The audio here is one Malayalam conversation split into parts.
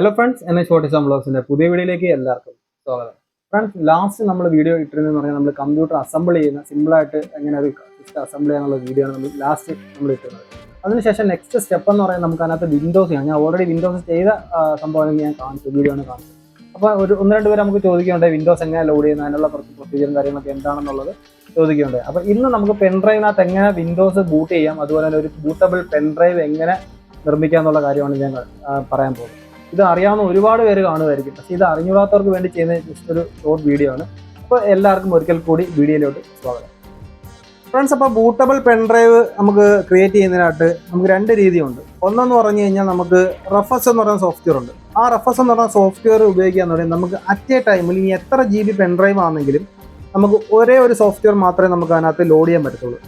ഹലോ ഫ്രണ്ട്സ് എന്നെ എക്സാം ബ്ലോഗ്സിന്റെ പുതിയ വീഡിയോയിലേക്ക് എല്ലാവർക്കും സ്വാഗതം. ഫ്രണ്ട്സ് ലാസ്റ്റ് നമ്മൾ വീഡിയോ ഇട്ടിരുന്നെന്ന് പറഞ്ഞാൽ നമ്മൾ കമ്പ്യൂട്ടർ അസംബിൾ ചെയ്യുന്ന സിമ്പിളായിട്ട് എങ്ങനെ ഒരു സിസ്റ്റം അസംബിൾ ചെയ്യാനുള്ള വീഡിയോ ആണ് നമ്മൾ ലാസ്റ്റ് നമ്മൾ ഇട്ടിരുന്നത്. അതിനുശേഷം നെക്സ്റ്റ് സ്റ്റെപ്പ് എന്ന് പറയുന്നത് നമുക്ക് അതിനകത്ത് വിൻഡോസ് ഞാൻ ഓൾറെഡി വിൻഡോസ് ചെയ്ത സംഭവം ഞാൻ കാണിച്ചു വീഡിയോ ആണ് കാണിച്ചത്. അപ്പോൾ ഒരു ഒന്ന് രണ്ട് പേര് നമുക്ക് ചോദിക്കുന്നുണ്ട് വിൻഡോസ് എങ്ങനെ ലോഡ് ചെയ്യുന്നത് അതിനുള്ള കുറച്ച് പ്രൊസീജിയറും കാര്യങ്ങളൊക്കെ എന്താണെന്നുള്ളത് ചോദിക്കുന്നുണ്ട്. അപ്പോൾ ഇന്ന് നമുക്ക് പെൻഡ്രൈവിനകത്ത് എങ്ങനെ വിൻഡോസ് ബൂട്ട് ചെയ്യാം അതുപോലെ തന്നെ ഒരു ബൂട്ടബിൾ പെൻഡ്രൈവ് എങ്ങനെ നിർമ്മിക്കാം എന്നുള്ള കാര്യമാണ് ഞാൻ പറയാൻ പോകുന്നത്. ഇത് അറിയാവുന്ന ഒരുപാട് പേര് കാണുമായിരിക്കും. പക്ഷേ ഇത് അറിഞ്ഞുകൂടാത്തവർക്ക് വേണ്ടി ചെയ്യുന്ന ജസ്റ്റ് ഒരു ഷോർട്ട് വീഡിയോ ആണ്. അപ്പോൾ എല്ലാവർക്കും ഒരിക്കൽ കൂടി വീഡിയോയിലോട്ട് സ്വാഗതം. ഫ്രണ്ട്സ് അപ്പോൾ ബൂട്ടബിൾ പെൻഡ്രൈവ് നമുക്ക് ക്രിയേറ്റ് ചെയ്യുന്നതിനായിട്ട് നമുക്ക് രണ്ട് രീതിയുണ്ട്. ഒന്നെന്ന് പറഞ്ഞു കഴിഞ്ഞാൽ നമുക്ക് റഫസ് എന്ന് പറയുന്ന സോഫ്റ്റ്വെയർ ഉണ്ട്. ആ റഫസ് എന്ന് പറയുന്ന സോഫ്റ്റ്വെയർ ഉപയോഗിക്കുക എന്ന് പറയുന്നത് നമുക്ക് അറ്റ് എ ടൈമിൽ ഇനി എത്ര ജി ബി പെൻഡ്രൈവ് ആണെങ്കിലും നമുക്ക് ഒരേ ഒരു സോഫ്റ്റ്വെയർ മാത്രമേ നമുക്ക് അതിനകത്ത് ലോഡ് ചെയ്യാൻ പറ്റത്തുള്ളൂ.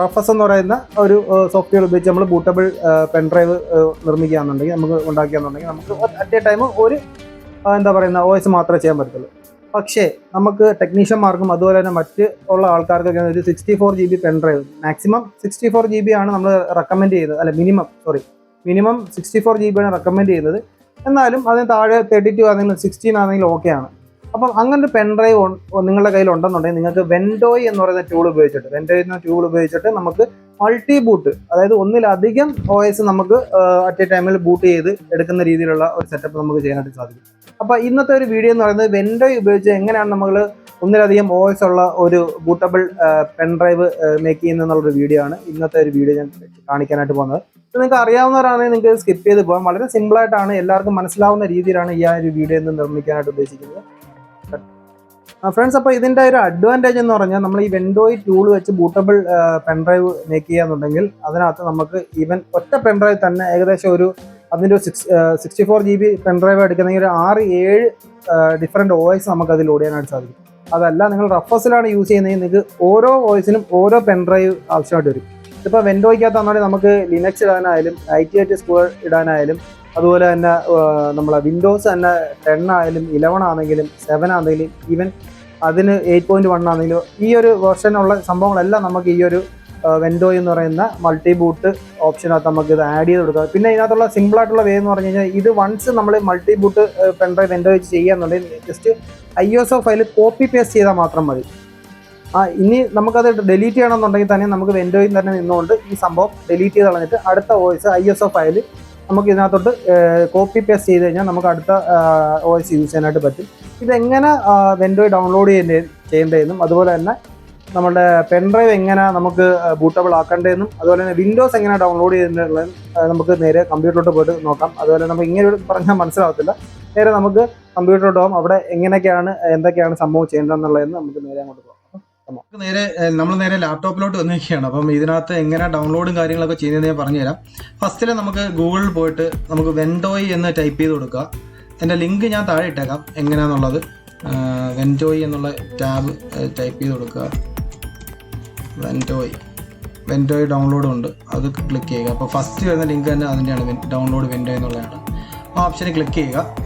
റഫസ് എന്ന് പറയുന്ന ഒരു സോഫ്റ്റ്വെയർ ഉപയോഗിച്ച് നമ്മൾ ബൂട്ടബിൾ പെൻഡ്രൈവ് നിർമ്മിക്കുകയാണെന്നുണ്ടെങ്കിൽ നമുക്ക് ഉണ്ടാക്കുകയാണെന്നുണ്ടെങ്കിൽ നമുക്ക് അറ്റ് എ ടൈം ഒരു എന്താ പറയുന്ന ഒ എസ് മാത്രമേ ചെയ്യാൻ പറ്റത്തുള്ളൂ. പക്ഷേ നമുക്ക് ടെക്നീഷ്യന്മാർക്കും അതുപോലെ തന്നെ മറ്റ് ഉള്ള ആൾക്കാർക്കൊക്കെ ഒരു sixty four G B pen drive maximum sixty four G B ആണ് നമ്മൾ റെക്കമെൻഡ് ചെയ്യുന്നത് അല്ല minimum sorry minimum sixty four G B ആണ് റെക്കമെൻഡ് ചെയ്യുന്നത് എന്നാലും അതിന് താഴെ തേർട്ടി ടു ആണെങ്കിലും സിക്സ്റ്റീൻ ആണെങ്കിലും ഓക്കെയാണ് അപ്പം അങ്ങനെ ഒരു പെൻഡ്രൈവ് നിങ്ങളുടെ കയ്യിൽ ഉണ്ടെന്നുണ്ടെങ്കിൽ നിങ്ങൾക്ക് വെൻഡോയ് എന്ന് പറയുന്ന ട്യൂൾ ഉപയോഗിച്ചിട്ട് വെൻഡോയ് എന്ന ട്യൂൾ ഉപയോഗിച്ചിട്ട് നമുക്ക് മൾട്ടി ബൂട്ട് അതായത് ഒന്നിലധികം ഒ എസ് നമുക്ക് അറ്റ് എ ടൈമിൽ ബൂട്ട് ചെയ്ത് എടുക്കുന്ന രീതിയിലുള്ള ഒരു സെറ്റപ്പ് നമുക്ക് ചെയ്യാനായിട്ട് സാധിക്കും. അപ്പോൾ ഇന്നത്തെ ഒരു വീഡിയോ എന്ന് പറയുന്നത് വെൻഡോയ് ഉപയോഗിച്ച് എങ്ങനെയാണ് നമ്മൾ ഒന്നിലധികം ഒ എസ് ഉള്ള ഒരു ബൂട്ടബിൾ പെൻ ഡ്രൈവ് മേക്ക് ചെയ്യുന്നതെന്നുള്ളൊരു വീഡിയോ ആണ് ഇന്നത്തെ ഒരു വീഡിയോ ഞാൻ കാണിക്കാനായിട്ട് പോകുന്നത്. നിങ്ങൾക്ക് അറിയാവുന്നവരാണെങ്കിൽ നിങ്ങൾക്ക് സ്കിപ്പ് ചെയ്ത് പോകാം. വളരെ സിമ്പിളായിട്ടാണ് എല്ലാവർക്കും മനസ്സിലാവുന്ന രീതിയിലാണ് ഈ ആ ഒരു വീഡിയോ ഇന്ന് നിർമ്മിക്കാനായിട്ട് ഉദ്ദേശിക്കുന്നത്. ഫ്രണ്ട്സ് അപ്പോൾ ഇതിന്റെ ഒരു അഡ്വാന്റേജ് എന്ന് പറഞ്ഞാൽ നമ്മൾ ഈ വെൻഡോയ് ടൂൾ വെച്ച് ബൂട്ടബിൾ പെൻഡ്രൈവ് മേക്ക് ചെയ്യാന്നുണ്ടെങ്കിൽ അതിനകത്ത് നമുക്ക് ഈവൻ ഒറ്റ പെൻഡ്രൈവ് തന്നെ ഏകദേശം ഒരു അതിന്റെ ഒരു six sixty four G B pen drive എടുക്കുന്നെങ്കിൽ ഒരു ആറ് ഏഴ് ഡിഫറെന്റ് വോയിസ് നമുക്ക് അതിൽ ഓടിയാനായിട്ട് സാധിക്കും. അതല്ല നിങ്ങൾ റഫസിലാണ് യൂസ് ചെയ്യുന്നതെങ്കിൽ നിങ്ങൾക്ക് ഓരോ വോയിസിനും ഓരോ പെൻഡ്രൈവ് ആവശ്യമായിട്ട് വരും. ഇപ്പോൾ വെൻഡോയ്ക്കകത്താണെങ്കിൽ നമുക്ക് Linux ഇടാനായാലും I T I T school ഇടാനായാലും അതുപോലെ തന്നെ നമ്മളെ വിൻഡോസ് തന്നെ ടെൻ ആയാലും ഇലവൺ ആണെങ്കിലും സെവൻ ആണെങ്കിലും ഈവൻ അതിന് എയ്റ്റ് പോയിന്റ് വൺ ആണെങ്കിലും ഈ ഒരു വേർഷനുള്ള സംഭവങ്ങളെല്ലാം നമുക്ക് ഈ ഒരു വെൻഡോ എന്ന് പറയുന്ന മൾട്ടി ബൂട്ട് ഓപ്ഷനകത്ത് നമുക്ക് ഇത് ആഡ് ചെയ്ത് കൊടുക്കാം. പിന്നെ ഇതിനകത്തുള്ള സിമ്പിൾ ആയിട്ടുള്ള വേ എന്ന് പറഞ്ഞു കഴിഞ്ഞാൽ ഇത് വൺസ് നമ്മൾ മൾട്ടി ബൂട്ട് പെൻഡ്രൈവ് വെൻഡോ വെച്ച് ചെയ്യാന്നുണ്ടെങ്കിൽ just I S O file copy paste ചെയ്താൽ മാത്രം മതി. ആ ഇനി നമുക്കത് ഡിലീറ്റ് ചെയ്യണമെന്നുണ്ടെങ്കിൽ തന്നെ നമുക്ക് വെൻഡോയിൽ തന്നെ നിന്നുകൊണ്ട് ഈ സംഭവം ഡെലീറ്റ് ചെയ്ത് കളഞ്ഞിട്ട് അടുത്ത വോയിസ് ഐ എസ് ഒ ഫയൽ നമുക്ക് ഇതിനകത്തോട്ട് കോപ്പി പേസ്റ്റ് ചെയ്ത് കഴിഞ്ഞാൽ നമുക്ക് അടുത്ത ഒ എസ് യൂസ് ചെയ്യാനായിട്ട് പറ്റും. ഇതെങ്ങനെ വെൻഡോയി ഡൗൺലോഡ് ചെയ്യേണ്ട ചെയ്യേണ്ടതെന്നും അതുപോലെ തന്നെ നമ്മുടെ പെൻ ഡ്രൈവ് എങ്ങനെ നമുക്ക് ബൂട്ടബിൾ ആക്കേണ്ടതെന്നും അതുപോലെ തന്നെ വിൻഡോസ് എങ്ങനെ ഡൗൺലോഡ് ചെയ്യേണ്ടതെന്നും നമുക്ക് നേരെ കമ്പ്യൂട്ടറിലോട്ട് പോയിട്ട് നോക്കാം. അതുപോലെ നമുക്ക് ഇങ്ങനെ ഒരു പറഞ്ഞാൽ മനസ്സിലാവത്തില്ല. നേരെ നമുക്ക് കമ്പ്യൂട്ടറിലോട്ട് പോകും അവിടെ എങ്ങനെയൊക്കെയാണ് എന്തൊക്കെയാണ് സംഭവം ചെയ്യേണ്ടതെന്നുള്ളതെന്ന് നമുക്ക് നേരെ അങ്ങോട്ട് പോകാം. നേരെ നമ്മൾ നേരെ ലാപ്ടോപ്പിലോട്ട് വന്നിരിക്കുകയാണ്. അപ്പം ഇതിനകത്ത് എങ്ങനെ ഡൗൺലോഡും കാര്യങ്ങളൊക്കെ ചെയ്യുന്നത് ഞാൻ പറഞ്ഞുതരാം. ഫസ്റ്റിൽ നമുക്ക് ഗൂഗിളിൽ പോയിട്ട് നമുക്ക് വെൻഡോയ് എന്ന് ടൈപ്പ് ചെയ്ത് കൊടുക്കുക. എന്റെ ലിങ്ക് ഞാൻ താഴെ ഇട്ടേക്കാം. എങ്ങനെയാണെന്നുള്ളത് വെൻഡോയ് എന്നുള്ള ടാബ് ടൈപ്പ് ചെയ്ത് കൊടുക്കുക. വെൻഡോയ് വെൻഡോയ് ഡൗൺലോഡും ഉണ്ട്. അത് ക്ലിക്ക് ചെയ്യുക. അപ്പോൾ ഫസ്റ്റ് വരുന്ന ലിങ്ക് തന്നെ അതിന്റെയാണ് ഡൗൺലോഡ് വെൻഡോയ് എന്നുള്ളതാണ്. ആ ഓപ്ഷനിൽ ക്ലിക്ക് ചെയ്യുക.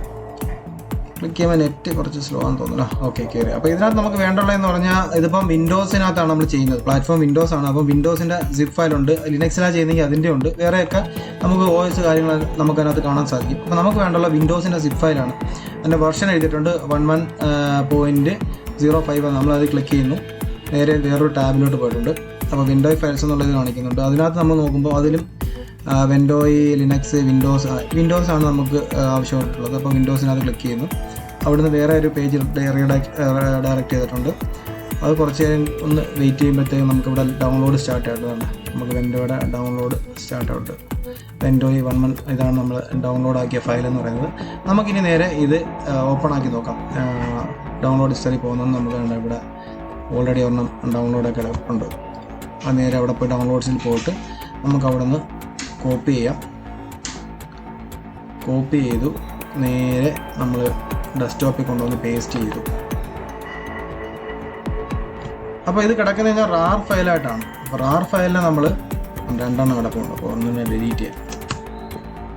ക്ലിക്ക് ചെയ്യുമ്പോൾ നെറ്റ് കുറച്ച് സ്ലോ ആണെന്ന് തോന്നുന്നു. ഓക്കെ കയറി അപ്പോൾ ഇതിനകത്ത് നമുക്ക് വേണ്ടുള്ളതെന്ന് പറഞ്ഞാൽ ഇതിപ്പം വിൻഡോസിനകത്താണ് നമ്മൾ ചെയ്യുന്നത്. പ്ലാറ്റ്ഫോം വിൻഡോസ് ആണ് അപ്പം വിൻഡോസിന്റെ സിപ്പ് ഉണ്ട്. ലിനക്സിലാണ് ചെയ്യുന്നെങ്കിൽ അതിന്റെ ഉണ്ട്. വേറെയൊക്കെ നമുക്ക് എസ് കാര്യങ്ങൾ നമുക്ക് അതിനകത്ത് കാണാൻ സാധിക്കും. അപ്പോൾ നമുക്ക് വേണ്ടുള്ള വിൻഡോസിന്റെ സിപ്പ് ഫയലാണ് അതിന്റെ വെർഷൻ എഴുതിയിട്ടുണ്ട് one one point zero five നമ്മളത് ക്ലിക്ക് ചെയ്യുന്നു. നേരെ വേറൊരു ടാബിലോട്ട് പോയിട്ടുണ്ട്. അപ്പോൾ വിൻഡോയ് ഫയൽസ് എന്നുള്ളത് കാണിക്കുന്നുണ്ട്. അതിനകത്ത് നമ്മൾ നോക്കുമ്പോൾ അതിലും വിൻഡോയ് ലിനക്സ് വിൻഡോസ് വിൻഡോസ് ആണ് നമുക്ക് ആവശ്യമായിട്ടുള്ളത്. അപ്പോൾ വിൻഡോസിനകത്ത് ക്ലിക്ക് ചെയ്യുന്നു. അവിടുന്ന് വേറെ ഒരു പേജിൽ ഡയറക്റ്റ് ചെയ്തിട്ടുണ്ട്. അത് കുറച്ച് ഒന്ന് വെയിറ്റ് ചെയ്യുമ്പോഴത്തേക്കും നമുക്കിവിടെ ഡൗൺലോഡ് സ്റ്റാർട്ട് ആയിട്ടുണ്ട് നമുക്ക് വെൻഡോയുടെ ഡൗൺലോഡ് സ്റ്റാർട്ട് ആയിട്ട് വെൻഡോയി വൺ മന്ത് ഇതാണ് നമ്മൾ ഡൗൺലോഡ് ആക്കിയ ഫയൽ എന്ന് പറയുന്നത്. നമുക്കിനി നേരെ ഇത് ഓപ്പൺ ആക്കി നോക്കാം. ഡൗൺലോഡ് ഹിസ്റ്ററി പോകുന്നത് നമുക്ക് വേണ്ട ഇവിടെ ഓൾറെഡി ഒരെണ്ണം ഡൗൺലോഡൊക്കെ ഉണ്ട്. ആ നേരെ അവിടെ പോയി ഡൗൺലോഡ്സിൽ പോയിട്ട് നമുക്ക് അവിടെ നിന്ന് കോപ്പി ചെയ്യാം. കോപ്പി ചെയ്തു. നേരെ നമ്മൾ ഡെസ്ക്ടോപ്പിൽ കൊണ്ടുവന്ന് പേസ്റ്റ് ചെയ്തു. അപ്പോൾ ഇത് കിടക്കുന്ന കഴിഞ്ഞാൽ റാർ ഫയലായിട്ടാണ്. അപ്പോൾ റാർ ഫയലിനെ നമ്മൾ രണ്ടെണ്ണം കിടപ്പുണ്ട് അപ്പോൾ ഒന്നിനെ ഡിലീറ്റ് ചെയ്യാം.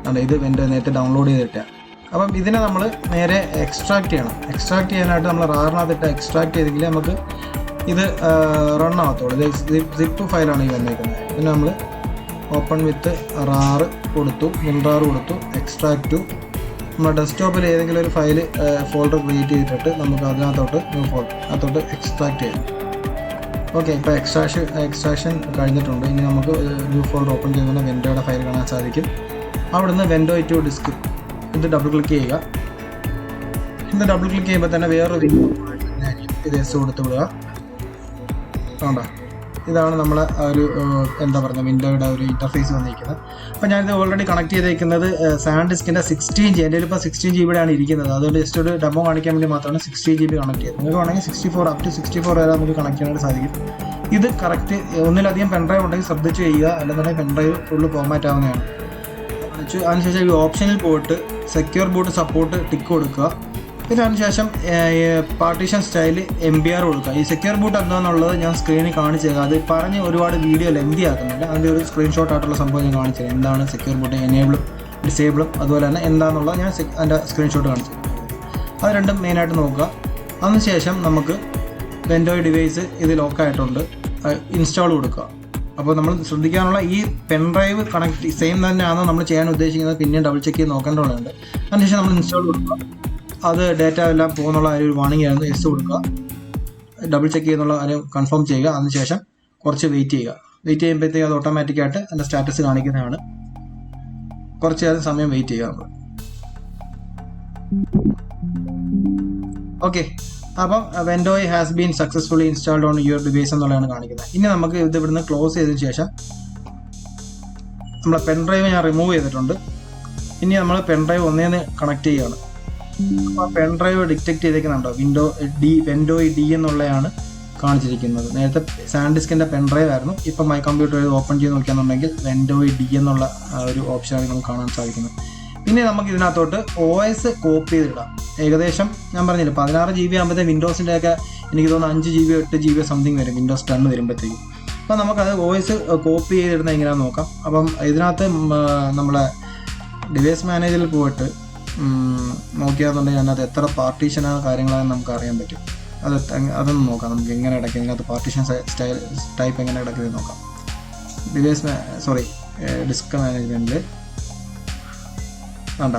അല്ല ഇത് എന്റെ നേരത്തെ ഡൗൺലോഡ് ചെയ്തിട്ടാണ് അപ്പം ഇതിനെ നമ്മൾ നേരെ എക്സ്ട്രാക്ട് ചെയ്യണം. എക്സ്ട്രാക്ട് ചെയ്യാനായിട്ട് നമ്മൾ റാറിനകത്തിട്ട് എക്സ്ട്രാക്ട് ചെയ്തെങ്കിൽ നമുക്ക് ഇത് റൺ ആകത്തുള്ളൂ ഇത് സിപ്പ് ഫയലാണ് ഈ വന്നേക്കുന്നത്. പിന്നെ നമ്മൾ ഓപ്പൺ വിത്ത് റാറ് കൊടുത്തു മിൻറാറ് കൊടുത്തു എക്സ്ട്രാക്ട് ടു നമ്മുടെ ഡെസ്ക്ടോപ്പിൽ ഏതെങ്കിലും ഒരു ഫയൽ ഫോൾഡർ ക്രിയേറ്റ് ചെയ്തിട്ട് നമുക്ക് അതിനകത്തോട്ട് ന്യൂ ഫോൾഡർ അതിനകത്തോട്ട് എക്സ്ട്രാക്ട് ചെയ്യാം. ഓക്കെ ഇപ്പോൾ എക്സ്ട്രാക്ഷൻ എക്സ്ട്രാക്ഷൻ കഴിഞ്ഞിട്ടുണ്ട്. ഇനി നമുക്ക് ന്യൂ ഫോൾഡർ ഓപ്പൺ ചെയ്യുന്ന വെൻഡോയുടെ ഫയൽ കാണാൻ സാധിക്കും. അവിടുന്ന് വെൻഡോ ടു ഡിസ്ക് ഇത് ഡബിൾ ക്ലിക്ക് ചെയ്യുക. ഇത് ഡബിൾ ക്ലിക്ക് ചെയ്യുമ്പോൾ തന്നെ വേറൊരു ഇത് എസ് കൊടുത്ത് വിടുക. വേണ്ട ഇതാണ് നമ്മൾ ഒരു എന്താ പറയുക വിൻഡോയുടെ ഒരു ഇന്റർഫേസ് വന്നിരിക്കുന്നത്. അപ്പോൾ ഞാനിത് ഓൾറെഡി കണക്ട് ചെയ്തേക്കുന്നത് സാൻ ഡിസ്കിന്റെ സിക്സ്റ്റീൻ ജി എന്റെ ഇപ്പോൾ സിക്സ്റ്റീൻ ജി ബിയുടെ ആണ് ഇരിക്കുന്നത്. അതുകൊണ്ട് ജസ്റ്റ് ഒരു ഡെമോ കാണിക്കാൻ വേണ്ടി മാത്രമാണ് സിക്സ്റ്റീൻ ജി ബി കണക്ട് ചെയ്തത് നിങ്ങൾക്ക് വേണമെങ്കിൽ sixty four up to sixty four വരെ നമുക്ക് കണക്ട് ചെയ്യാനായിട്ട് സാധിക്കും. ഇത് കറക്റ്റ് ഒന്നിലധികം പെൻഡ്രൈവ് ഉണ്ടെങ്കിൽ ശ്രദ്ധിച്ച് ചെയ്യുക. അല്ലെന്നുണ്ടെങ്കിൽ പെൻഡ്രൈവ് ഫുള്ള് ഫോമാറ്റ് ആവുന്നതാണ്. അതിനുശേഷം ഈ ഓപ്ഷനിൽ പോയിട്ട് സെക്യൂർ ബൂട്ട് സപ്പോർട്ട് ടിക്ക് കൊടുക്കുക. പിന്നെ അതിനുശേഷം partition style M B R കൊടുക്കുക. ഈ സെക്യൂർ ബൂട്ട് എന്താണെന്നുള്ളത് ഞാൻ സ്ക്രീനിൽ കാണിച്ചു തരാം. അത് പറഞ്ഞ് ഒരുപാട് വീഡിയോ ലെന്തി ആക്കുന്നുണ്ട്. അതിന്റെ ഒരു സ്ക്രീൻഷോട്ട് ആയിട്ടുള്ള സംഭവം ഞാൻ കാണിച്ചു തരാം. എന്താണ് സെക്യൂർ ബൂട്ട് എനേബിളും ഡിസേബിളും അതുപോലെ തന്നെ എന്താണെന്നുള്ളത് ഞാൻ അതിന്റെ സ്ക്രീൻഷോട്ട് കാണിച്ചു അത് രണ്ടും മെയിനായിട്ട് നോക്കുക. അതിനുശേഷം നമുക്ക് വെൻഡോയ് ഡിവൈസ് ഇത് ലോക്കായിട്ടുണ്ട് ഇൻസ്റ്റാൾ കൊടുക്കുക. അപ്പോൾ നമ്മൾ ശ്രദ്ധിക്കാനുള്ള ഈ പെൻ ഡ്രൈവ് കണക്ട് സെയിം തന്നെയാണോ നമ്മൾ ചെയ്യാൻ ഉദ്ദേശിക്കുന്നത്. പിന്നെയും ഡബിൾ ചെക്ക് ചെയ്ത് നോക്കേണ്ടതുണ്ട്. അതിനുശേഷം നമ്മൾ ഇൻസ്റ്റാൾ കൊടുക്കുക. അത് ഡേറ്റ എല്ലാം പോകുന്നുള്ള ഒരു വാണിംഗ് ആയിരുന്നു എസ് കൊടുക്കുക. ഡബിൾ ചെക്ക് ചെയ്യുന്നുള്ള കാര്യം കൺഫേം ചെയ്യുക. അതിനുശേഷം കുറച്ച് വെയിറ്റ് ചെയ്യുക. വെയിറ്റ് ചെയ്യുമ്പോഴത്തേക്ക് അത് ഓട്ടോമാറ്റിക്കായിട്ട് അതിന്റെ സ്റ്റാറ്റസ് കാണിക്കുന്നതാണ്. കുറച്ച് നേരം സമയം വെയിറ്റ് ചെയ്യുക ഓക്കെ അപ്പം Windows has been successfully installed on your device എന്നുള്ളതാണ് കാണിക്കുന്നത്. ഇനി നമുക്ക് ഇത് ഇവിടുന്ന് ക്ലോസ് ചെയ്തതിനു ശേഷം നമ്മളെ പെൻഡ്രൈവ് ഞാൻ റിമൂവ് ചെയ്തിട്ടുണ്ട്. ഇനി നമ്മൾ പെൻ ഡ്രൈവ് ഒന്നേന്ന് കണക്ട് ചെയ്യുകയാണ്. അപ്പോൾ പെൻഡ്രൈവ് ഡിറ്റക്ട് ചെയ്തേക്കുന്നുണ്ടോ? വിൻഡോ ഡി വെൻഡോയ് ഡി എന്നുള്ളതാണ് കാണിച്ചിരിക്കുന്നത്. നേരത്തെ സാൻഡിസ്കിന്റെ പെൻ ഡ്രൈവ് ആയിരുന്നു. ഇപ്പം മൈ കമ്പ്യൂട്ടർ ഓപ്പൺ ചെയ്ത് നോക്കുകയാണെന്നുണ്ടെങ്കിൽ വെൻഡോയ് ഡി എന്നുള്ള ഒരു ഓപ്ഷനാണ് നമുക്ക് കാണാൻ സാധിക്കുന്നത്. പിന്നെ നമുക്ക് ഇതിനകത്തോട്ട് ഒ എസ് കോപ്പി ചെയ്തിടാം ഏകദേശം ഞാൻ പറഞ്ഞില്ല പതിനാറ് ജി ബി ആകുമ്പോഴത്തെ വിൻഡോസിന്റെ ഒക്കെ എനിക്ക് തോന്നുന്നു അഞ്ച് ജി ബി എട്ട് ജി ബി സംതിങ് വരും. വിൻഡോസ് ടെൻ വരുമ്പോഴത്തേക്കും. അപ്പം നമുക്കത് വോയിസ് കോപ്പി ചെയ്തിടുന്നത് എങ്ങനെയാണെന്ന് നോക്കാം. അപ്പം ഇതിനകത്ത് നമ്മളെ ഡിവൈസ് മാനേജറിൽ പോയിട്ട് നോക്കിയാന്നുണ്ടെങ്കിൽ അതിനകത്ത് എത്ര പാർട്ടീഷനാണ് കാര്യങ്ങളാണെന്ന് നമുക്ക് അറിയാൻ പറ്റും. അത് അതൊന്ന് നോക്കാം. നമുക്ക് എങ്ങനെ ഇടയ്ക്ക് ഇതിനകത്ത് പാർട്ടീഷൻ സ്റ്റൈൽ ടൈപ്പ് എങ്ങനെ ഇടയ്ക്കുന്നത് നോക്കാം. ഡിവൈസ് സോറി ഡിസ്ക് മാനേജ്മെന്റിൽ വേണ്ട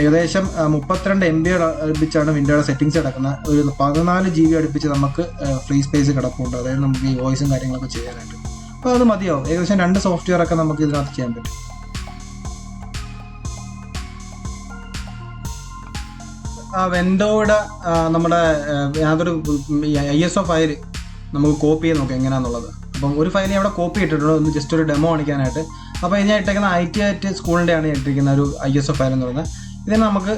ഏകദേശം മുപ്പത്തിരണ്ട് എം ബി അടുപ്പിച്ചാണ് വിൻഡോയുടെ സെറ്റിങ്സ് കിടക്കുന്നത്. ഒരു പതിനാല് ജി ബി അടുപ്പിച്ച് നമുക്ക് ഫ്രീ സ്പേസ് കിടപ്പുണ്ട്. അതായത് നമുക്ക് ഈ വോയിസും കാര്യങ്ങളൊക്കെ ചെയ്യാനായിട്ട്. അപ്പോൾ അത് മതിയാവും. ഏകദേശം രണ്ട് സോഫ്റ്റ്വെയർ ഒക്കെ നമുക്ക് ഇതിനകത്ത് ചെയ്യാൻ പറ്റും. വെൻഡോയുടെ നമ്മുടെ യാതൊരു ഐ എസ് ഒ ഫയൽ നമുക്ക് കോപ്പി ചെയ്ത് നോക്കാം എങ്ങനെയാണെന്നുള്ളത് അപ്പം ഒരു ഫയൽ അവിടെ കോപ്പി ഇട്ടിട്ടുണ്ട്. ഒന്ന് ജസ്റ്റ് ഒരു ഡെമോ കാണിക്കാനായിട്ട്. അപ്പോൾ ഞാൻ ഇട്ടേക്കുന്ന ഐ ടി ആയിട്ട് സ്കൂളിന്റെ ആണ് ഇട്ടിരിക്കുന്ന ഒരു ഐ എസ് ഒ ഫയൽ എന്ന് പറയുന്നത്. ഇതിന് നമുക്ക്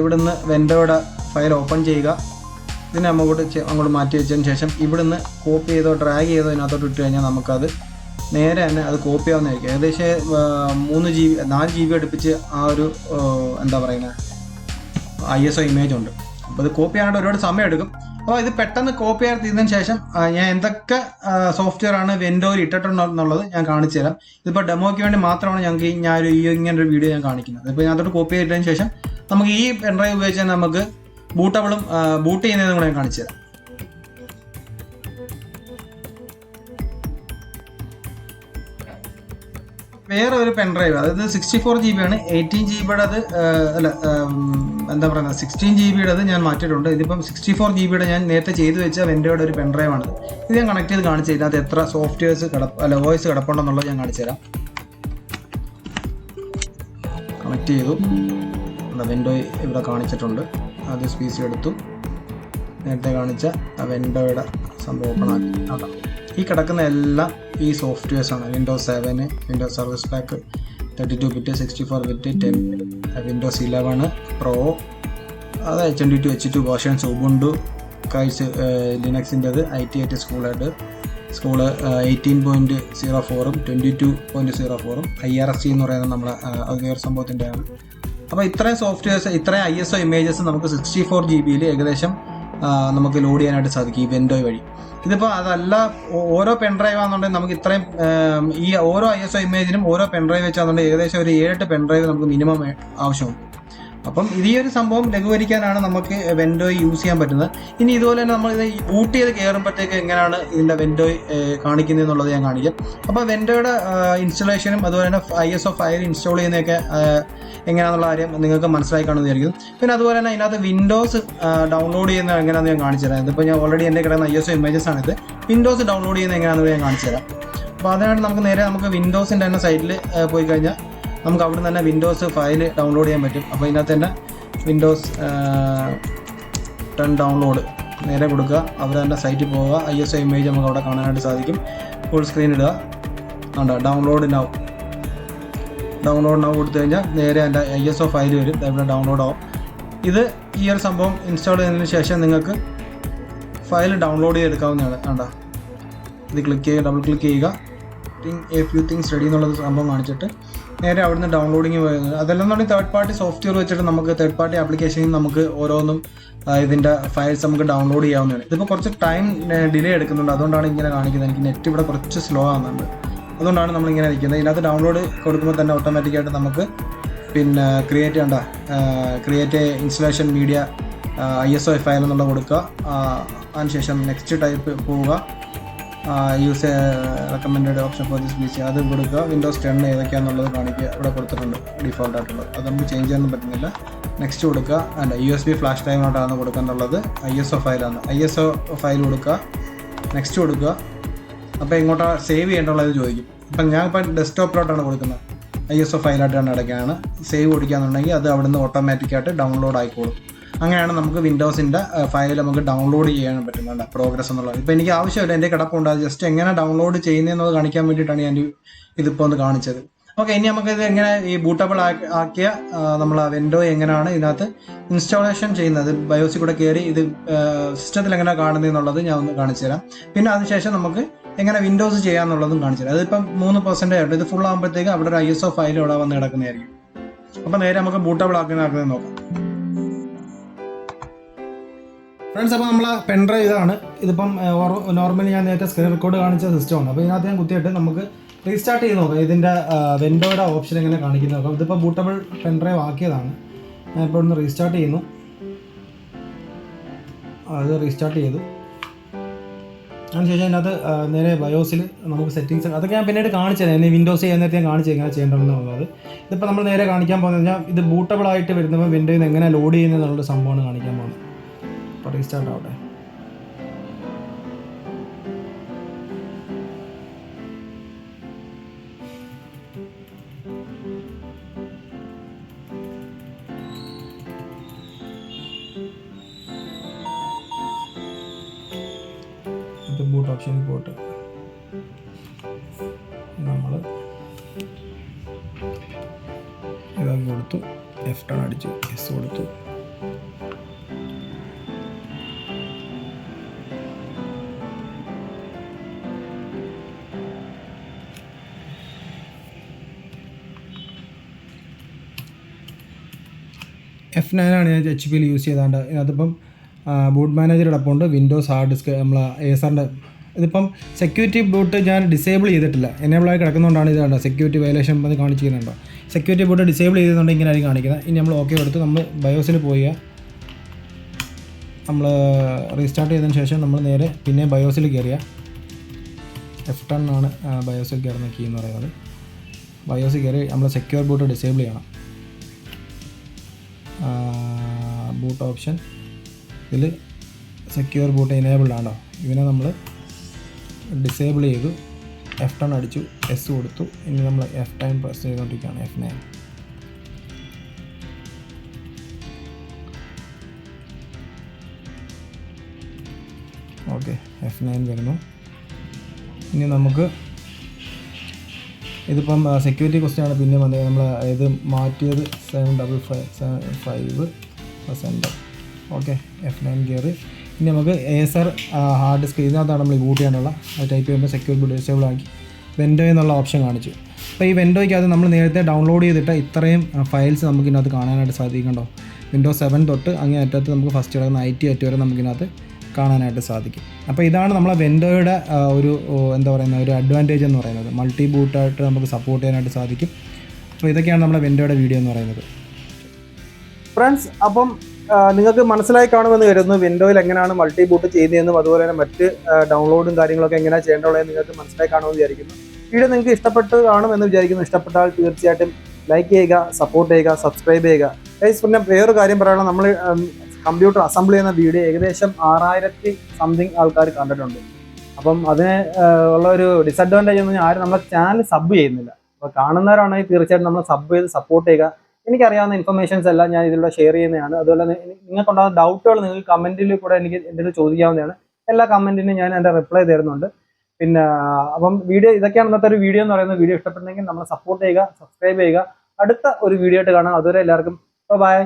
ഇവിടുന്ന് വെൻഡോയുടെ ഫയൽ ഓപ്പൺ ചെയ്യുക. ഇതിനെ അങ്ങോട്ട് അങ്ങോട്ട് മാറ്റി വെച്ചതിന് ശേഷം ഇവിടുന്ന് കോപ്പി ചെയ്തോ ഡ്രാഗ് ചെയ്തോ ഇതിനകത്തോട്ട് ഇട്ട് കഴിഞ്ഞാൽ നമുക്കത് നേരെ തന്നെ അത് കോപ്പി ആവുന്നതായിരിക്കും ഏകദേശം മൂന്ന് ജി ബി നാല് ജി ബി അടുപ്പിച്ച് ആ ഒരു എന്താ പറയുന്നത് ഐ എസ് ഒ ഇമേജ് ഉണ്ട്. അപ്പോൾ ഇത് കോപ്പി ചെയ്യാനായിട്ട് ഒരുപാട് സമയം എടുക്കും. അപ്പോൾ ഇത് പെട്ടെന്ന് കോപ്പി ചെയ്യാൻ തീർന്നതിന് ശേഷം ഞാൻ എന്തൊക്കെ സോഫ്റ്റ്വെയർ ആണ് വെൻഡോയിൽ ഇട്ടിട്ടുണ്ടെന്നുള്ളത് ഞാൻ കാണിച്ചു തരാം. ഇതിപ്പോൾ ഡെമോയ്ക്ക് വേണ്ടി മാത്രമാണ് ഞങ്ങൾക്ക് ഞാൻ ഒരു ഈ ഇങ്ങനെ ഒരു വീഡിയോ ഞാൻ കാണിക്കുന്നത്. ഇപ്പോൾ ഇതിനകത്തോട്ട് കോപ്പി ചെയ്തതിന് ശേഷം നമുക്ക് ഈ പെൻഡ്രൈവ് ഉപയോഗിച്ച് നമുക്ക് ബൂട്ടബിളും ബൂട്ട് ചെയ്യുന്നതും കൂടെ ഞാൻ കാണിച്ചു തരാം. വേറെ ഒരു പെൻഡ്രൈവ് അതായത് സിക്സ്റ്റി ഫോർ ജി ബി ആണ് എയ്റ്റീൻ ജി ബിയുടെ അത് അല്ല എന്താ പറയുന്നത് സിക്സ്റ്റീൻ ജി ബിയുടെ അത് ഞാൻ മാറ്റിയിട്ടുണ്ട്. ഇതിപ്പം സിക്സ്റ്റി ഫോർ ജി ബിയുടെ ഞാൻ നേരത്തെ ചെയ്തു വെച്ച വെൻഡോയുടെ ഒരു പെൻഡ്രൈവ് ആണ് ഇത് ഞാൻ കണക്ട് ചെയ്ത് കാണിച്ചു അത് എത്ര സോഫ്റ്റ്വെയർസ് കിടപ്പ് അല്ല വോയിസ് കിടപ്പുണ്ടെന്നുള്ളത് ഞാൻ കാണിച്ചു തരാം. കണക്ട് ചെയ്തു. വെൻഡോ ഇവിടെ കാണിച്ചിട്ടുണ്ട്. അത് സ്പീസ് എടുത്തു. നേരത്തെ കാണിച്ച വെൻഡോയുടെ സംഭവം ഓപ്പൺ ആക്കി. ഈ കിടക്കുന്ന എല്ലാം ഈ സോഫ്റ്റ്വെയർസ് ആണ്. Windows seven Windows service pack thirty two bit sixty four bit ten Windows eleven pro അത് H N D two H two versions Ubuntu കഴിച്ച് ലിനക്സിന്റെത് ഐ ടി ഐ ടി സ്കൂളായിട്ട് സ്കൂൾ എയ്റ്റീൻ പോയിന്റ് സീറോ ഫോറും ട്വന്റി ടു പോയിന്റ് സീറോ ഫോറും ഐ ആർ എസ് സി എന്ന് പറയുന്നത് നമ്മുടെ അത് സംഭവത്തിന്റെയാണ്. അപ്പോൾ ഇത്രയും സോഫ്റ്റ്വെയർസ് ഇത്രയും ഐ എസ് ഒ ഇമേജസ് നമുക്ക് സിക്സ്റ്റി ഫോർ ജി ബിയിൽ ഏകദേശം നമുക്ക് ലോഡ് ചെയ്യാനായിട്ട് സാധിക്കും ഈ വെൻഡോയ് വഴി. ഇതിപ്പോൾ അതല്ല ഓരോ പെൻഡ്രൈവ് ആണെന്നുണ്ടെങ്കിൽ നമുക്ക് ഇത്രയും ഈ ഓരോ ഐ എസ് ഒ ഇമേജിനും ഓരോ പെൻഡ്രൈവ് വെച്ചാണെന്നുണ്ടെങ്കിൽ ഏകദേശം ഒരു ഏഴെട്ട് പെൻഡ്രൈവ് നമുക്ക് മിനിമം ആവശ്യമുണ്ട് അപ്പം ഇത് ഈ ഒരു സംഭവം ലഘൂകരിക്കാനാണ് നമുക്ക് വെൻഡോ യൂസ് ചെയ്യാൻ പറ്റുന്നത്. ഇനി ഇതുപോലെ തന്നെ നമ്മൾ ഇത് ബൂട്ട് ചെയ്ത് കയറുമ്പോഴത്തേക്ക് എങ്ങനെയാണ് ഇതിന്റെ വെൻഡോ കാണിക്കുന്നത് എന്നുള്ളത് ഞാൻ കാണിക്കാം. അപ്പോൾ വെൻഡോയുടെ ഇൻസ്റ്റലേഷനും അതുപോലെ തന്നെ I S O file install ചെയ്യുന്നതൊക്കെ എങ്ങനെയാണെന്നുള്ള കാര്യം നിങ്ങൾക്ക് മനസ്സിലായി കാണുമെന്ന് വിചാരിക്കും പിന്നെ അതുപോലെ തന്നെ അതിനകത്ത് വിൻഡോസ് ഡൗൺലോഡ് ചെയ്യുന്നത് എങ്ങനെയാണെന്ന് ഞാൻ കാണിച്ചു തരാം. ഇതിപ്പോൾ ഞാൻ ഓൾറെഡി എന്റെ കിടന്ന ഐ എസ് ഒ ഇമേജസ് ആണിത് വിൻഡോസ് ഡൗൺലോഡ് ചെയ്യുന്നത് എങ്ങനെയാണെന്ന് ഞാൻ കാണിച്ചു തരാം. അപ്പോൾ അതിനായിട്ട് നമുക്ക് നേരെ നമുക്ക് വിൻഡോസിന്റെ തന്നെ സൈറ്റിൽ പോയി കഴിഞ്ഞാൽ നമുക്ക് അവിടെ തന്നെ വിൻഡോസ് ഫയൽ ഡൗൺലോഡ് ചെയ്യാൻ പറ്റും. അപ്പോൾ ഇതിനകത്ത് തന്നെ വിൻഡോസ് ടെൻ ഡൗൺലോഡ് നേരെ കൊടുക്കുക. അവർ തന്നെ സൈറ്റിൽ പോവുക. ഐ എസ് ഇമേജ് നമുക്ക് അവിടെ കാണാനായിട്ട് സാധിക്കും. ഫുൾ സ്ക്രീൻ ഇടുക. ഉണ്ടോ ഡൗൺലോഡ് നൗ ഡൗൺലോഡ് നൗ കൊടുത്തു കഴിഞ്ഞാൽ നേരെ എന്റെ ഐ എസ് ഒ ഫയൽ വരും. അതേപോലെ ഡൗൺലോഡ് ആവും. ഇത് ഈ ഒരു സംഭവം ഇൻസ്റ്റാൾ ചെയ്തതിന് ശേഷം നിങ്ങൾക്ക് ഫയൽ ഡൗൺലോഡ് ചെയ്തെടുക്കാവുന്നതാണ്. കണ്ടോ? ഇത് ക്ലിക്ക് ചെയ്യുക ഡബിൾ ക്ലിക്ക് ചെയ്യുക. Thing a few things ready എന്നുള്ളത് സംഭവം കാണിച്ചിട്ട് നേരെ അവിടുന്ന് ഡൗൺലോഡിങ് പോയത്. അതെല്ലാം തന്നെ തേർഡ് പാർട്ടി സോഫ്റ്റ്വെയർ വെച്ചിട്ട് നമുക്ക് തേർഡ് പാർട്ടി ആപ്ലിക്കേഷനിൽ നമുക്ക് ഓരോന്നും ഇതിന്റെ ഫയൽസ് നമുക്ക് ഡൗൺലോഡ് ചെയ്യാവുന്നതാണ്. ഇതിപ്പോൾ കുറച്ച് ടൈം ഡിലേ എടുക്കുന്നുണ്ട്. അതുകൊണ്ടാണ് ഇങ്ങനെ കാണിക്കുന്നത്. എനിക്ക് നെറ്റ് ഇവിടെ കുറച്ച് സ്ലോ ആകുന്നുണ്ട് അതുകൊണ്ടാണ് നമ്മൾ ഇങ്ങനെ ഇരിക്കുന്നത് ഇതിനകത്ത് ഡൗൺലോഡ് കൊടുക്കുമ്പോൾ തന്നെ ഓട്ടോമാറ്റിക്കായിട്ട് നമുക്ക് പിന്നെ ക്രിയേറ്റ് ചെയ്യേണ്ട create installation media I S O file എന്നുള്ള കൊടുക്കുക. അതിനുശേഷം നെക്സ്റ്റ് ടൈപ്പ് പോവുക. Use recommend option for this beach അത് കൊടുക്കുക. വിൻഡോസ് ടെൻ ഏതൊക്കെയാണെന്നുള്ളത് കാണിക്കുക. ഇവിടെ കൊടുത്തിട്ടുണ്ട് ഡിഫോൾട്ട് ആയിട്ടുള്ളത്. അത് നമുക്ക് ചേഞ്ച് ചെയ്യാനൊന്നും പറ്റുന്നില്ല. നെക്സ്റ്റ് കൊടുക്കുക. അല്ല യു എസ് ബി ഫ്ലാഷ് ടൈമിലോട്ടാണ് കൊടുക്കാനുള്ളത്. ഐ എസ് ഒ ഫയലാണ് ഐ എസ് ഒ ഫയൽ കൊടുക്കുക. നെക്സ്റ്റ് കൊടുക്കുക. അപ്പോൾ ഇങ്ങോട്ട് സേവ് ചെയ്യേണ്ടുള്ളത് ചോദിക്കും. അപ്പം ഞാൻ ഇപ്പം ഡെസ്ക്ടോപ്പിലോട്ടാണ് കൊടുക്കുന്നത് ഐ എസ് ഒ ഫയലായിട്ടാണ് അടയ്ക്കുകയാണ് സേവ് കൊടുക്കുകയാണെന്നുണ്ടെങ്കിൽ അത് അവിടെ നിന്ന് ഓട്ടോമാറ്റിക്കായിട്ട് ഡൗൺലോഡ് ആയിക്കോളും. അങ്ങനെയാണ് നമുക്ക് വിൻഡോസിന്റെ ഫയൽ നമുക്ക് ഡൗൺലോഡ് ചെയ്യാൻ പറ്റുന്നുണ്ട് പ്രോഗ്രസ് എന്നുള്ളത്. ഇപ്പോൾ എനിക്ക് ആവശ്യമില്ല എന്റെ കിടപ്പുണ്ട് അത് ജസ്റ്റ് എങ്ങനെ ഡൗൺലോഡ് ചെയ്യുന്നതെന്നത് കാണിക്കാൻ വേണ്ടിയിട്ടാണ് ഞാൻ ഇതിപ്പോൾ ഒന്ന് കാണിച്ചത്. ഓക്കെ ഇനി നമുക്ക് ഇത് എങ്ങനെ ഈ ബൂട്ടബിൾ ആക്കിയ നമ്മൾ ആ വിൻഡോ എങ്ങനെയാണ് ഇതിനകത്ത് ഇൻസ്റ്റാളേഷൻ ചെയ്യുന്നത്? ബയോസിൽ കൂടെ കയറി ഇത് സിസ്റ്റത്തിൽ എങ്ങനെ കാണുന്നത് എന്നുള്ളത് ഞാൻ ഒന്ന് കാണിച്ചു തരാം. പിന്നെ അതിനുശേഷം നമുക്ക് എങ്ങനെ വിൻഡോസ് ചെയ്യാന്നുള്ളതും കാണിച്ചു തരാം. അതിപ്പം മൂന്ന് പെർസെന്റേ ആയിട്ട് ഇത് ഫുൾ ആകുമ്പോഴത്തേക്ക് അവിടെ ഒരു ഐ എസ് ഒ ഫയൽ ഇവിടെ വന്ന് കിടക്കുന്നതായിരിക്കും. അപ്പം നേരെ നമുക്ക് ബൂട്ടബിൾ ആക്കുന്ന ആക്കുന്നത് നോക്കാം. ഫ്രണ്ട്സ് അപ്പോൾ നമ്മളെ പെൻഡ്രൈവ് ഇതാണ്. ഇതിപ്പം നോർമലി ഞാൻ നേരത്തെ സ്ക്രീൻ റെക്കോർഡ് കാണിച്ച സിസ്റ്റമാണ് അപ്പോൾ ഇതിനകത്ത് ഞാൻ കുത്തിയിട്ട് നമുക്ക് റീസ്റ്റാർട്ട് ചെയ്ത് നോക്കാം. ഇതിന്റെ വെൻഡോയുടെ ഓപ്ഷൻ എങ്ങനെ കാണിക്കുന്നത് നോക്കാം. ഇതിപ്പോൾ ബൂട്ടബിൾ പെൻഡ്രൈവ് ആക്കിയതാണ്. ഞാൻ ഇപ്പോൾ ഒന്ന് റീസ്റ്റാർട്ട് ചെയ്യുന്നു. അത് റീസ്റ്റാർട്ട് ചെയ്തു. അതിനുശേഷം അതിനകത്ത് നേരെ ബയോസിൽ നമുക്ക് സെറ്റിങ്സ് അതൊക്കെ ഞാൻ പിന്നീട് കാണിച്ചത്. എന്നെ വിൻഡോസ് ചെയ്യാൻ നേരത്തെ ഞാൻ കാണിച്ചത് എങ്ങനെ ചെയ്യേണ്ടതെന്നുള്ളത് ഇതിപ്പോൾ നമ്മൾ നേരെ കാണിക്കാൻ പോകുന്നത് കഴിഞ്ഞാൽ ഇത് ബൂട്ടബിൾ ആയിട്ട് വരുന്നപ്പോൾ വിൻഡോയിൽ നിന്ന് എങ്ങനെ ലോഡ് ചെയ്യുന്നത് എന്നുള്ള സംഭവമാണ് കാണിക്കാൻ പോകുന്നത്. റീസ്റ്റാർട്ട് ആവട്ടെ ഇത് ബൂട്ട് ഓപ്ഷനിൽ പോയിട്ട് നമ്മൾ ഇതാക്കി കൊടുത്തു. ടൺ അടിച്ചു എസ് കൊടുത്തു. എഫ് നയനാണ് ഞാൻ എച്ച് പിയിൽ യൂസ് ചെയ്താണ്ട്. അതിപ്പം ബൂട്ട് മാനേജർ ഉണ്ട് വിൻഡോസ് ഹാർഡ് ഡിസ്ക് നമ്മൾ ഏസറിന്റെ ഇതിപ്പം സെക്യൂരിറ്റി ബൂട്ട് ഞാൻ ഡിസേബിൾ ചെയ്തിട്ടില്ല. എനേബിൾ ആയി കിടക്കുന്നതുകൊണ്ടാണ് ഇത് കണ്ടത്. സെക്യൂരിറ്റി വയലേഷൻ അത് കാണിച്ചിരിക്കുന്നുണ്ടോ. സെക്യൂരിറ്റി ബൂട്ട് ഡിസേബിൾ ചെയ്തിട്ടുണ്ട് ഇങ്ങനെ ആയിരിക്കും കാണിക്കുന്നത്. ഇനി നമ്മൾ ഓക്കെ കൊടുത്ത് നമ്മൾ ബയോസിൽ പോയി നമ്മൾ റീസ്റ്റാർട്ട് ചെയ്തതിന് ശേഷം നമ്മൾ നേരെ പിന്നെ ബയോസിൽ കയറിയ എഫ് ടെൻ ആണ് ബയോസിൽ കയറുന്ന കീ എന്ന് പറയുന്നത്. ബയോസിൽ കയറി നമ്മൾ സെക്യൂർ ബൂട്ട് ഡിസേബിൾ ചെയ്യണം. ബൂട്ട് ഓപ്ഷൻ ഇതിൽ സെക്യൂർ ബൂട്ട് എനേബിൾ ആണോ ഇതിനെ നമ്മൾ ഡിസേബിൾ ചെയ്തു എഫ് ടൺ അടിച്ചു എസ് കൊടുത്തു. ഇനി നമ്മൾ എഫ് ടൈം പ്രസ് ചെയ്തുകൊണ്ടിരിക്കുകയാണ് F nine okay F nine വരുന്നു. ഇനി നമുക്ക് ഇതിപ്പം സെക്യൂരിറ്റി ക്വസ്റ്റ്യൻ ആണ് പിന്നെ വന്നത്. നമ്മൾ ഇത് മാറ്റിയത് seven double five seven five okay F nine gear ഇനി നമുക്ക് ഏസർ ഹാർഡ് ഡിസ്ക് ഇതിനകത്താണ് നമ്മൾ ബൂട്ട് ചെയ്യാനുള്ള. അത് ടൈപ്പ് ചെയ്യുമ്പോൾ സെക്യൂർ ഡിസേബിൾ ആക്കി. വെൻഡോ എന്നുള്ള ഓപ്ഷൻ കാണിച്ചു. അപ്പോൾ ഈ വെൻഡോയ്ക്കകത്ത് നമ്മൾ നേരത്തെ ഡൗൺലോഡ് ചെയ്തിട്ട് ഇത്രയും ഫയൽസ് നമുക്ക് ഇതിനകത്ത് കാണാനായിട്ട് സാധിക്കണ്ടോ വിൻഡോസ് സെവൻ തൊട്ട് അങ്ങേ അറ്റത്ത് നമുക്ക് ഫസ്റ്റ് കിടക്കുന്ന ഐ ടി അറ്റ് വരെ നമുക്കിതിനകത്ത് കാണാനായിട്ട് സാധിക്കും. അപ്പോൾ ഇതാണ് നമ്മളെ വെൻഡോയുടെ ഒരു എന്താ പറയുന്ന ഒരു അഡ്വാന്റേജ് എന്ന് പറയുന്നത്. മൾട്ടി ബൂട്ടായിട്ട് നമുക്ക് സപ്പോർട്ട് ചെയ്യാനായിട്ട് സാധിക്കും. അപ്പോൾ ഇതൊക്കെയാണ് നമ്മളെ വെൻഡോയുടെ വീഡിയോ എന്ന് പറയുന്നത്. ഫ്രണ്ട്സ് അപ്പം നിങ്ങൾക്ക് മനസ്സിലായി കാണുമെന്ന് കരുതുന്നു. വിൻഡോയിൽ എങ്ങനെയാണ് മൾട്ടി ബൂട്ട് ചെയ്യുന്നതെന്നും അതുപോലെ തന്നെ മറ്റ് ഡൗൺലോഡും കാര്യങ്ങളൊക്കെ എങ്ങനെയാണ് ചെയ്യേണ്ടതെന്ന് നിങ്ങൾക്ക് മനസ്സിലായി കാണുമെന്ന് വിചാരിക്കുന്നു. വീഡിയോ നിങ്ങൾക്ക് ഇഷ്ടപ്പെട്ട് കാണുമെന്ന് വിചാരിക്കുന്നു. ഇഷ്ടപ്പെട്ടാൽ തീർച്ചയായിട്ടും ലൈക്ക് ചെയ്യുക സപ്പോർട്ട് ചെയ്യുക സബ്സ്ക്രൈബ് ചെയ്യുക. ഗൈസ് പിന്നെ വേറൊരു കാര്യം പറയാനുള്ള നമ്മൾ കമ്പ്യൂട്ടർ അസംബിൾ ചെയ്യുന്ന വീഡിയോ ഏകദേശം ആറായിരത്തി സംതിങ് ആൾക്കാർ കണ്ടിട്ടുണ്ട്. അപ്പം അതിന് ഉള്ള ഒരു ഡിസഡ്വാന്റേജ് എന്ന് പറഞ്ഞാൽ ആരും നമ്മളെ ചാനൽ സബ് ചെയ്യുന്നില്ല. അപ്പോൾ കാണുന്നവരാണെങ്കിൽ തീർച്ചയായിട്ടും നമ്മൾ സബ് ചെയ്ത് സപ്പോർട്ട് ചെയ്യുക. എനിക്കറിയാവുന്ന ഇൻഫർമേഷൻസ് എല്ലാം ഞാൻ ഇതിലൂടെ ഷെയർ ചെയ്യുന്നതാണ്. അതുപോലെ നിങ്ങൾക്കുണ്ടാകുന്ന ഡൗട്ടുകൾ നിങ്ങൾ കമന്റിൽ കൂടെ എനിക്ക് എന്റെ അടുത്ത് ചോദിക്കാവുന്നതാണ്. എല്ലാ കമന്റിനും ഞാൻ എന്റെ റിപ്ലൈ തരുന്നുണ്ട്. പിന്നെ അപ്പം വീഡിയോ ഇതൊക്കെയാണ് ഇന്നത്തെ ഒരു വീഡിയോ എന്ന് പറയുന്നത്. വീഡിയോ ഇഷ്ടപ്പെട്ടെങ്കിൽ നമ്മൾ സപ്പോർട്ട് ചെയ്യുക സബ്സ്ക്രൈബ് ചെയ്യുക. അടുത്ത ഒരു വീഡിയോ ആയിട്ട് കാണാം. അതുവരെ എല്ലാവർക്കും ബൈ